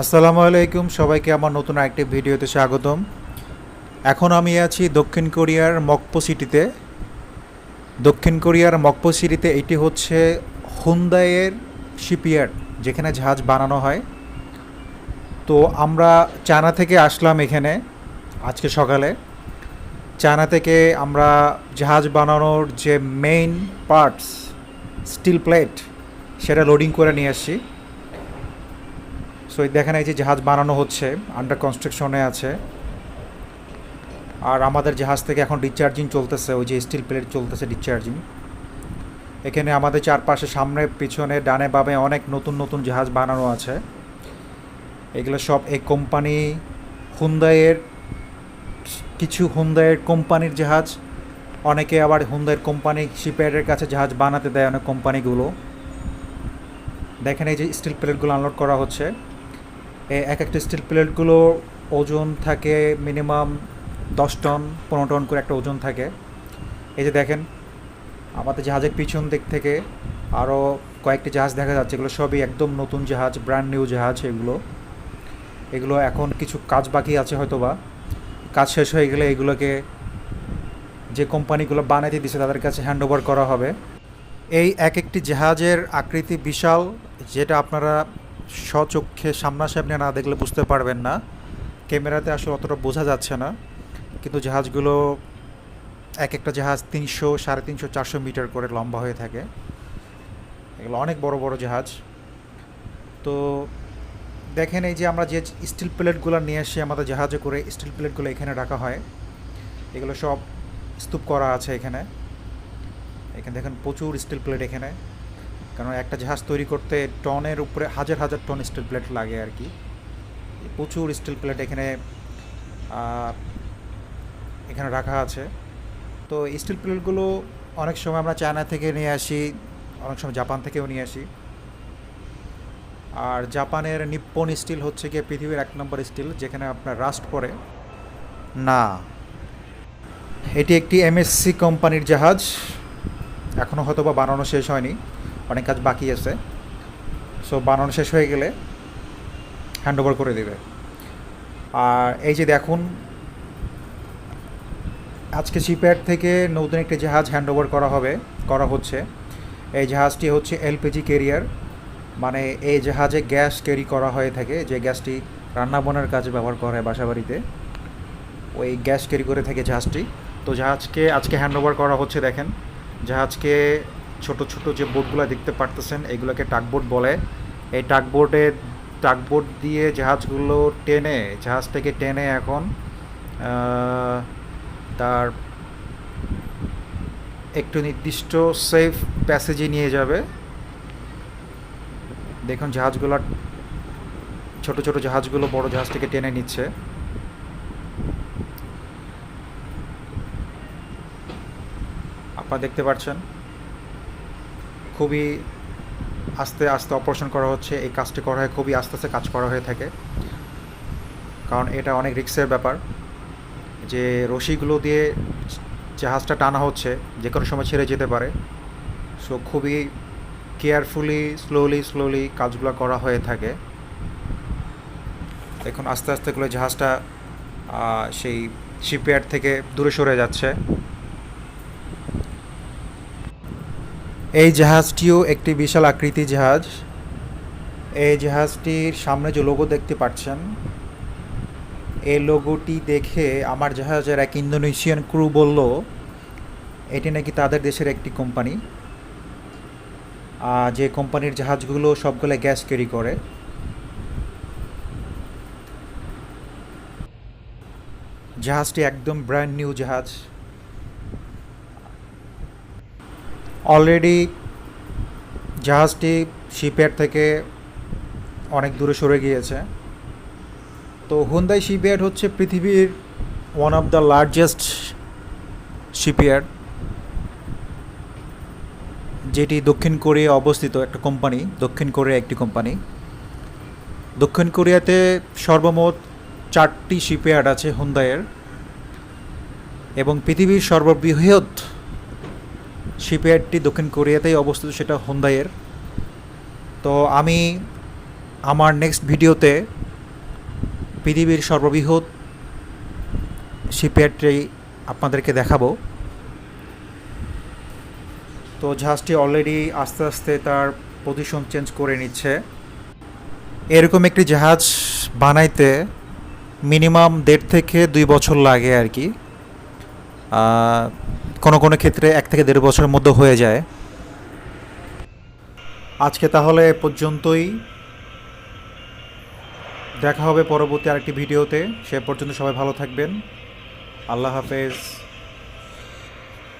আসসালামু আলাইকুম, সবাইকে আমার নতুন আরেকটি ভিডিওতে স্বাগতম। এখন আমি আছি দক্ষিণ কোরিয়ার মকপো সিটিতে। দক্ষিণ কোরিয়ার মকপো সিটিতে এটি হচ্ছে হুন্দাইয়ের শিপইয়ার্ড, যেখানে জাহাজ বানানো হয়। তো আমরা চায়না থেকে আসলাম এখানে আজকে সকালে। চায়না থেকে আমরা জাহাজ বানানোর যে মেইন পার্টস স্টিল প্লেট সেটা লোডিং করে নিয়ে আসছি। সো দেখেন এই যে জাহাজ বানানো হচ্ছে আন্ডার কনস্ট্রাকশনে আছে। আর আমাদের জাহাজ থেকে এখন ডিসচার্জিং চলতেছে, ওই যে স্টিল প্লেট চলতেছে ডিসচার্জিং এখানে আমাদের চারপাশে সামনে, পিছনে, ডানে, বামে অনেক নতুন নতুন জাহাজ বানানো আছে। এগুলো সব এই কোম্পানি হুন্দাইয়ের কিছু হুন্দাইয়ের কোম্পানির জাহাজ। অনেকে আবার হুন্দাইয়ের কোম্পানি শিপইয়ার্ডের কাছে জাহাজ বানাতে দেয় অনেক কোম্পানিগুলো দেখেন এই যে স্টিল প্লেটগুলো আনলোড করা হচ্ছে। এক একটা স্টিল প্লেটগুলো ওজন থাকে মিনিমাম দশ টন, পনেরো টন করে একটা ওজন থাকে। এই যে দেখেন, আমাদের জাহাজের পিছন দিক থেকে আরও কয়েকটি জাহাজ দেখা যাচ্ছে, এগুলো সবই একদম নতুন জাহাজ ব্র্যান্ড নিউ জাহাজ এগুলো। এগুলো এখন কিছু কাজ বাকি আছে হয়তো বা কাজ শেষ হয়ে গেলে এগুলোকে যে কোম্পানিগুলো বানাইতে দিছে তাদের কাছে হ্যান্ড ওভার করা হবে। এই এক একটি জাহাজের আকৃতি বিশাল, যেটা আপনারা স্বচক্ষে সামনাসামনি না দেখলে বুঝতে পারবেন না। ক্যামেরাতে আসলে অতটা বোঝা যাচ্ছে না। কিন্তু জাহাজগুলো এক একটা জাহাজ তিনশো, সাড়ে তিনশো, চারশো মিটার করে লম্বা হয়ে থাকে। এগুলো অনেক বড় বড় জাহাজ। তো দেখেন এই যে আমরা যে স্টিল প্লেটগুলো নিয়ে এসে আমাদের জাহাজে করে স্টিল প্লেটগুলো এখানে রাখা হয়। এগুলো সব স্তূপ করা আছে এখানে। এখানে দেখেন প্রচুর স্টিল প্লেট এখানে। কারণ একটা জাহাজ তৈরি করতে টনের উপরে হাজার হাজার টন স্টিল প্লেট লাগে আর কি। প্রচুর স্টিল প্লেট এখানে এখানে রাখা আছে। তো স্টিল প্লেটগুলো অনেক সময় আমরা চায়না থেকে নিয়ে আসি, অনেক সময় জাপান থেকেও নিয়ে আসি। আর জাপানের নিপ্পন স্টিল হচ্ছে গিয়ে পৃথিবীর এক নম্বর স্টিল যেখানে আপনার রাস্ট পড়ে। না, এটি একটি এমএসসি কোম্পানির জাহাজ। এখনও হয়তো বা বানানো শেষ হয়নি। অনেক কাজ বাকি আছে। সো বানানো শেষ হয়ে গেলে হ্যান্ড ওভার করে দেবে। আর এই যে দেখুন, আজকে শিপইয়ার্ড থেকে নতুন একটি জাহাজ হ্যান্ড ওভার করা হবে, করা হচ্ছে। এই জাহাজটি হচ্ছে এলপিজি ক্যারিয়ার মানে এই জাহাজে গ্যাস ক্যারি করা হয়ে থাকে। যে গ্যাসটি রান্নাবান্নার কাজে ব্যবহার করা হয় বাসাবাড়িতে, ওই গ্যাস ক্যারি করে থাকে জাহাজটি। তো জাহাজকে আজকে হ্যান্ড ওভার করা হচ্ছে, দেখেন। জাহাজকে ছোট ছোট যে বোটগুলো দেখতে পারতেছেন, এগুলোকে টাকবোট বলে। এই টাকবোটে, টাকবোট দিয়ে জাহাজগুলো টেনে জাহাজটাকে টেনে এখন তার একটু নির্দিষ্ট সেফ প্যাসেজে নিয়ে যাবে। দেখুন জাহাজগুলো, ছোট ছোট জাহাজগুলো বড় জাহাজটাকে টেনে নিচ্ছে। আপনারা দেখতে পাচ্ছেন খুবই আস্তে আস্তে অপারেশন করা হচ্ছে, এই কাজটি করা হয়, খুবই আস্তে আস্তে কাজ করা হয়ে থাকে। কারণ এটা অনেক রিস্কের ব্যাপার যে রশিগুলো দিয়ে জাহাজটা টানা হচ্ছে, যে কোনো সময় ছেড়ে যেতে পারে। সো খুবই কেয়ারফুলি স্লোলি স্লোলি কাজগুলো করা হয়ে থাকে। দেখুন আস্তে আস্তে করে জাহাজটা সেই শিপইয়ার্ড থেকে দূরে সরে যাচ্ছে। এই জাহাজটিও একটি বিশাল আকৃতি জাহাজ। এই জাহাজটির সামনে যে লোগো দেখতে পাচ্ছেন, এই লোগোটি দেখে আমার জাহাজের এক ইন্দোনেশিয়ান ক্রু বলল, এটি নাকি তাদের দেশের একটি কোম্পানি যে কোম্পানির জাহাজগুলো সবগুলো গ্যাস ক্যারি করে। জাহাজটি একদম ব্র্যান্ড নিউ জাহাজ। অলরেডি জাহাজটি শিপইয়ার্ড থেকে অনেক দূরে সরে গিয়েছে। তো হুন্দাই শিপইয়ার্ড হচ্ছে পৃথিবীর one of the largest shipyard যেটি দক্ষিণ কোরিয়া অবস্থিত একটা কোম্পানি দক্ষিণ কোরিয়া একটি কোম্পানি দক্ষিণ কোরিয়াতে সর্বমোট চারটি শিপইয়ার্ড আছে হুন্দাইয়ের এবং পৃথিবীর সর্ববৃহৎ শিপইয়ার্ডটি দক্ষিণ কোরিয়াতেই অবস্থিত, সেটা হুন্দাইয়ের। তো আমি আমার নেক্সট ভিডিওতে পৃথিবীর সর্ববৃহৎ শিপইয়ার্ডটি আপনাদেরকে দেখাবো। তো জাহাজটি অলরেডি আস্তে আস্তে তার পজিশন চেঞ্জ করে নিচ্ছে। এরকম একটি জাহাজ বানাইতে মিনিমাম দেড় থেকে দুই বছর লাগে আর কি। কোনো কোনো ক্ষেত্রে এক থেকে দেড় বছরের মধ্যে হয়ে যায়। আজকে তাহলে এ পর্যন্তই। দেখা হবে পরবর্তী আরেকটি ভিডিওতে। সে পর্যন্ত সবাই ভালো থাকবেন। আল্লাহ হাফেজ।